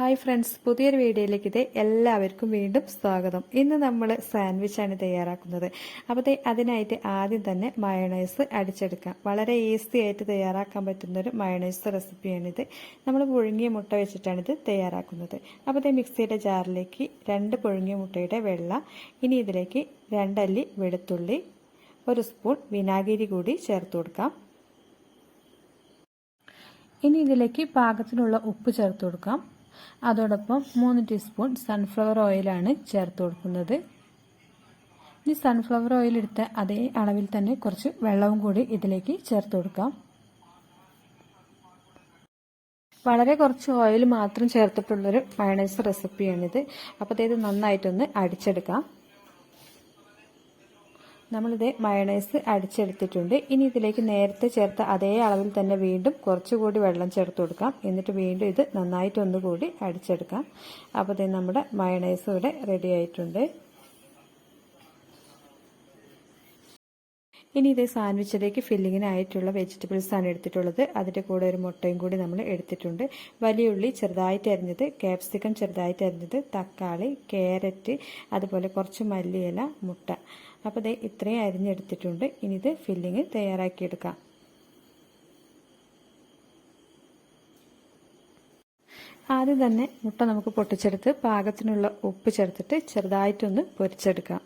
Hi friends പുതിയൊരു വീഡിയോയിലേക്ക് ഇത് എല്ലാവർക്കും വീണ്ടും സ്വാഗതം. ഇന്ന് നമ്മൾ സാൻഡ്വിച്ചാണ് തയ്യാറാക്കുന്നത്. അപ്പോൾ അതിനായിട്ട് ആദ്യം തന്നെ മയണൈസ് അടിച്ചെടുക്കാം. വളരെ ഈസി ആയിട്ട് തയ്യാറാക്കാൻ പറ്റുന്ന ഒരു മയണൈസ് റെസിപ്പിയാണിത്. നമ്മൾ പുഴുങ്ങിയ മുട്ട വെച്ചിട്ടാണിത് തയ്യാറാക്കുന്നത്. അപ്പോൾ മിക്സിയുടെ ജാറിലേക്ക് രണ്ട് പുഴുങ്ങിയ മുട്ടയുടെ വെള്ള ഇനി ഇതിലേക്ക് രണ്ടല്ലി വെളുത്തുള്ളി ഒരു സ്പൂൺ വിനാഗിരി കൂടി ചേർത്ത് കൊടുക്കാം. ഇനി ഇതിലേക്ക് പാകത്തിനുള്ള ഉപ്പ് ചേർത്ത് കൊടുക്കാം. അതോടൊപ്പം മൂന്ന് ടീസ്പൂൺ സൺഫ്ലവർ ഓയിലാണ് ചേർത്ത് കൊടുക്കുന്നത്. ഇനി സൺഫ്ലവർ ഓയിൽ എടുത്ത അതേ അളവിൽ തന്നെ കുറച്ച് വെള്ളവും കൂടി ഇതിലേക്ക് ചേർത്ത് കൊടുക്കാം. വളരെ കുറച്ച് ഓയിൽ മാത്രം ചേർത്തിട്ടുള്ളൊരു മയണൈസ് റെസിപ്പിയാണിത് അപ്പോൾ ഇത് നന്നായിട്ടൊന്ന് അടിച്ചെടുക്കാം. നമ്മളിത് മയണൈസ് അടിച്ചെടുത്തിട്ടുണ്ട്. ഇനി ഇതിലേക്ക് നേരത്തെ ചേർത്ത അതേ അളവിൽ തന്നെ വീണ്ടും കുറച്ചുകൂടി വെള്ളം ചേർത്ത് കൊടുക്കാം. എന്നിട്ട് വീണ്ടും ഇത് നന്നായിട്ട് ഒന്നുകൂടി അടിച്ചെടുക്കാം. അപ്പോൾ ഇത് നമ്മുടെ മയണൈസ് ഇവിടെ റെഡി ആയിട്ടുണ്ട്. ഇനി ഇത് സാൻഡ്വിച്ചിലേക്ക് ഫില്ലിങ്ങിനായിട്ടുള്ള വെജിറ്റബിൾസ് ആണ് എടുത്തിട്ടുള്ളത്. അതിന്റെ കൂടെ ഒരു മുട്ടയും കൂടി നമ്മൾ എടുത്തിട്ടുണ്ട്. വലിയ ഉള്ളി ചെറുതായിട്ട് അരിഞ്ഞത് ക്യാപ്സിക്കം ചെറുതായിട്ട് അരിഞ്ഞത് തക്കാളി ക്യാരറ്റ് അതുപോലെ കുറച്ച് മല്ലിയില മുട്ട. അപ്പോൾ ഇത് ഇത്രയും അരിഞ്ഞെടുത്തിട്ടുണ്ട്. ഇനി ഇത് ഫില്ലിങ് തയ്യാറാക്കിയെടുക്കാം. ആദ്യം തന്നെ മുട്ട നമുക്ക് പൊട്ടിച്ചെടുത്ത് പാകത്തിനുള്ള ഉപ്പ് ചേർത്തിട്ട് ചെറുതായിട്ടൊന്ന് പൊരിച്ചെടുക്കാം.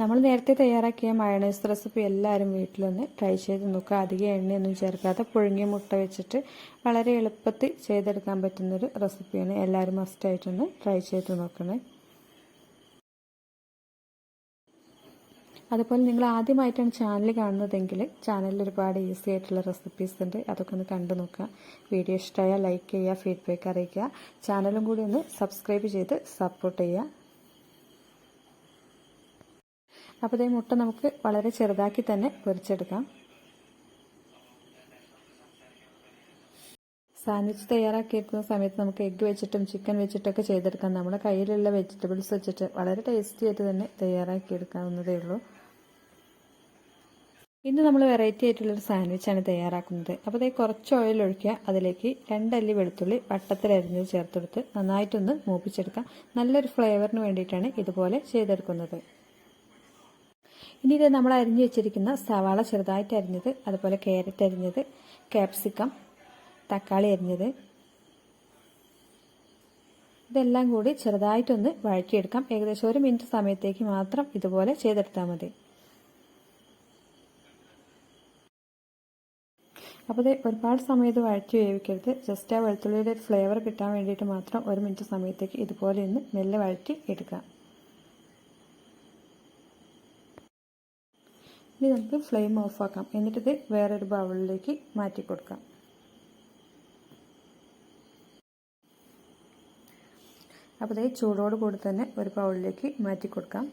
നമ്മൾ നേരത്തെ തയ്യാറാക്കിയ മയണൈസ് റെസിപ്പി എല്ലാവരും വീട്ടിലൊന്ന് ട്രൈ ചെയ്ത് നോക്കുക അധികം എണ്ണയൊന്നും ചേർക്കാതെ പുഴുങ്ങിയ മുട്ട വെച്ചിട്ട് വളരെ എളുപ്പത്തിൽ ചെയ്തെടുക്കാൻ പറ്റുന്നൊരു റെസിപ്പിയാണ് എല്ലാവരും മസ്റ്റായിട്ടൊന്ന് ട്രൈ ചെയ്ത് നോക്കണേ. അതുപോലെ നിങ്ങൾ ആദ്യമായിട്ടാണ് ചാനൽ കാണുന്നതെങ്കിൽ ചാനലിൽ ഒരുപാട് ഈസി ആയിട്ടുള്ള റെസിപ്പീസ് ഉണ്ട്. അതൊക്കെ ഒന്ന് കണ്ടു നോക്കുക. വീഡിയോ ഇഷ്ടമായാൽ ലൈക്ക് ചെയ്യുക ഫീഡ്ബാക്ക് അറിയിക്കുക. ചാനലും കൂടി ഒന്ന് സബ്സ്ക്രൈബ് ചെയ്ത് സപ്പോർട്ട് ചെയ്യുക. അപ്പോൾ ഈ മുട്ട നമുക്ക് വളരെ ചെറുതാക്കി തന്നെ പൊരിച്ചെടുക്കാം. സാൻഡ്വിച്ച് തയ്യാറാക്കിയിരിക്കുന്ന സമയത്ത് നമുക്ക് എഗ്ഗ് വെച്ചിട്ടും ചിക്കൻ വെച്ചിട്ടൊക്കെ ചെയ്തെടുക്കാം. നമ്മുടെ കയ്യിലുള്ള വെജിറ്റബിൾസ് വെച്ചിട്ട് വളരെ ടേസ്റ്റി ആയിട്ട് തന്നെ തയ്യാറാക്കിയെടുക്കാവുന്നതേ ഉള്ളൂ. ഇന്ന് നമ്മൾ വെറൈറ്റി ആയിട്ടുള്ളൊരു സാൻഡ്വിച്ചാണ് തയ്യാറാക്കുന്നത്. അപ്പോൾ അതേ കുറച്ച് ഓയിൽ ഒഴിക്കുക. അതിലേക്ക് രണ്ടല്ലി വെളുത്തുള്ളി വട്ടത്തിലരിഞ്ഞത് ചേർത്തെടുത്ത് നന്നായിട്ടൊന്ന് മൂപ്പിച്ചെടുക്കാം. നല്ലൊരു ഫ്ലേവറിന് വേണ്ടിയിട്ടാണ് ഇതുപോലെ ചെയ്തെടുക്കുന്നത്. ഇനി ഇത് നമ്മൾ അരിഞ്ഞു വെച്ചിരിക്കുന്ന സവാള ചെറുതായിട്ട് അരിഞ്ഞത് അതുപോലെ ക്യാരറ്റ് അരിഞ്ഞത് ക്യാപ്സിക്കം തക്കാളി അരിഞ്ഞത്. ഇതെല്ലാം കൂടി ചെറുതായിട്ടൊന്ന് വഴറ്റിയെടുക്കാം. ഏകദേശം ഒരു മിനിറ്റ് സമയത്തേക്ക് മാത്രം ഇതുപോലെ ചെയ്തെടുത്താൽ മതി. അപ്പോൾ ഇത് ഒരുപാട് സമയം ഇത് വഴറ്റി വേവിക്കരുത്. ജസ്റ്റ് ആ വെളുത്തുള്ളിയുടെ ഒരു ഫ്ലേവർ കിട്ടാൻ വേണ്ടിയിട്ട് മാത്രം ഒരു മിനിറ്റ് സമയത്തേക്ക് ഇതുപോലെ ഒന്ന് മെല്ലെ വഴറ്റി എടുക്കാം. ഇനി നമുക്ക് ഫ്ലെയിം ഓഫാക്കാം എന്നിട്ടിത് വേറൊരു ബൗളിലേക്ക് മാറ്റി കൊടുക്കാം. അപ്പോൾ ഇതേ ചൂടോട് കൂടി തന്നെ ഒരു ബൗളിലേക്ക് മാറ്റി കൊടുക്കാം.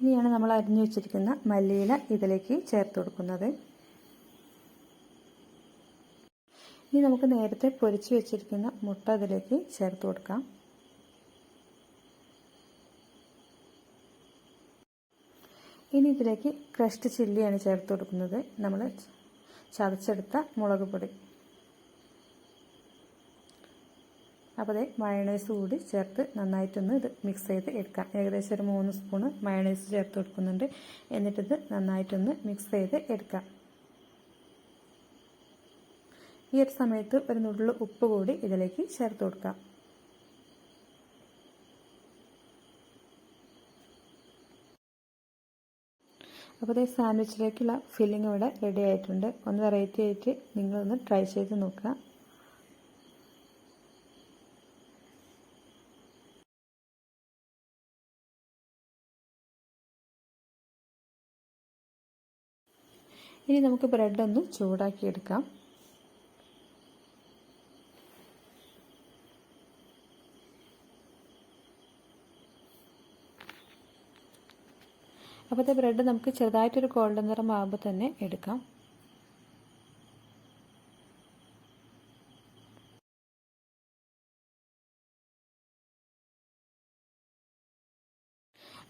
ഇനിയാണ് നമ്മൾ അരിഞ്ഞു വെച്ചിരിക്കുന്ന മല്ലിയില ഇതിലേക്ക് ചേർത്ത് കൊടുക്കുന്നത്. ഇനി നമുക്ക് നേരത്തെ പൊരിച്ചു വെച്ചിരിക്കുന്ന മുട്ട അതിലേക്ക് ചേർത്ത് കൊടുക്കാം. ഇനി ഇതിലേക്ക് ക്രഷ്ഡ് ചില്ലിയാണ് ചേർത്ത് കൊടുക്കുന്നത്. നമ്മൾ ചതച്ചെടുത്ത മുളക് പൊടി. അപ്പോൾ അതേ മയണൈസ് കൂടി ചേർത്ത് നന്നായിട്ടൊന്ന് ഇത് മിക്സ് ചെയ്ത് എടുക്കാം. ഏകദേശം ഒരു മൂന്ന് സ്പൂണ് മയണൈസ് ചേർത്ത് കൊടുക്കുന്നുണ്ട്. എന്നിട്ടിത് നന്നായിട്ടൊന്ന് മിക്സ് ചെയ്ത് എടുക്കാം. ഈ ഒരു സമയത്ത് ഒരു നുള്ളു ഉപ്പ് കൂടി ഇതിലേക്ക് ചേർത്ത് കൊടുക്കാം. അപ്പോൾ ഈ സാൻഡ്വിച്ചിലേക്കുള്ള ഫില്ലിംഗ് ഇവിടെ റെഡി ആയിട്ടുണ്ട്. ഒന്ന് വെറൈറ്റി ആയിട്ട് നിങ്ങളൊന്ന് ട്രൈ ചെയ്ത് നോക്കുക. ഇനി നമുക്ക് ബ്രെഡ് ഒന്ന് ചൂടാക്കി അപ്പോഴത്തെ ബ്രെഡ് നമുക്ക് ചെറുതായിട്ടൊരു ഗോൾഡൻ നിറം ആകുമ്പോൾ തന്നെ എടുക്കാം.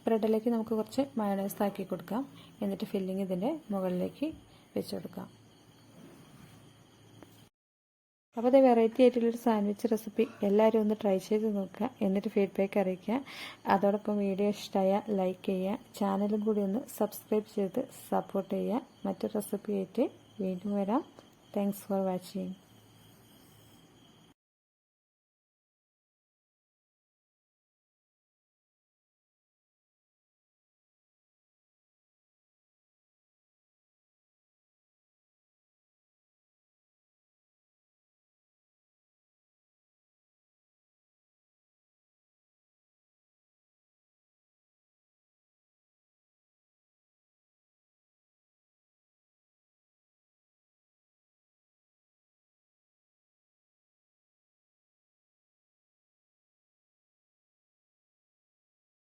ബ്രെഡിലേക്ക് നമുക്ക് കുറച്ച് മയണൈസ് ആക്കി കൊടുക്കാം. എന്നിട്ട് ഫില്ലിങ് ഇതിന്റെ മുകളിലേക്ക് വെച്ച് കൊടുക്കാം. അപ്പോൾ അത് വെറൈറ്റി ആയിട്ടുള്ളൊരു സാൻഡ്വിച്ച് റെസിപ്പി എല്ലാവരും ഒന്ന് ട്രൈ ചെയ്ത് നോക്കുക. എന്നിട്ട് ഫീഡ്ബാക്ക് അറിയിക്കുക. അതോടൊപ്പം വീഡിയോ ഇഷ്ടമായ ലൈക്ക് ചെയ്യുക. ചാനലും കൂടി ഒന്ന് സബ്സ്ക്രൈബ് ചെയ്ത് സപ്പോർട്ട് ചെയ്യുക. മറ്റൊരു റെസിപ്പി ആയിട്ട് വീണ്ടും വരാം. Thanks for watching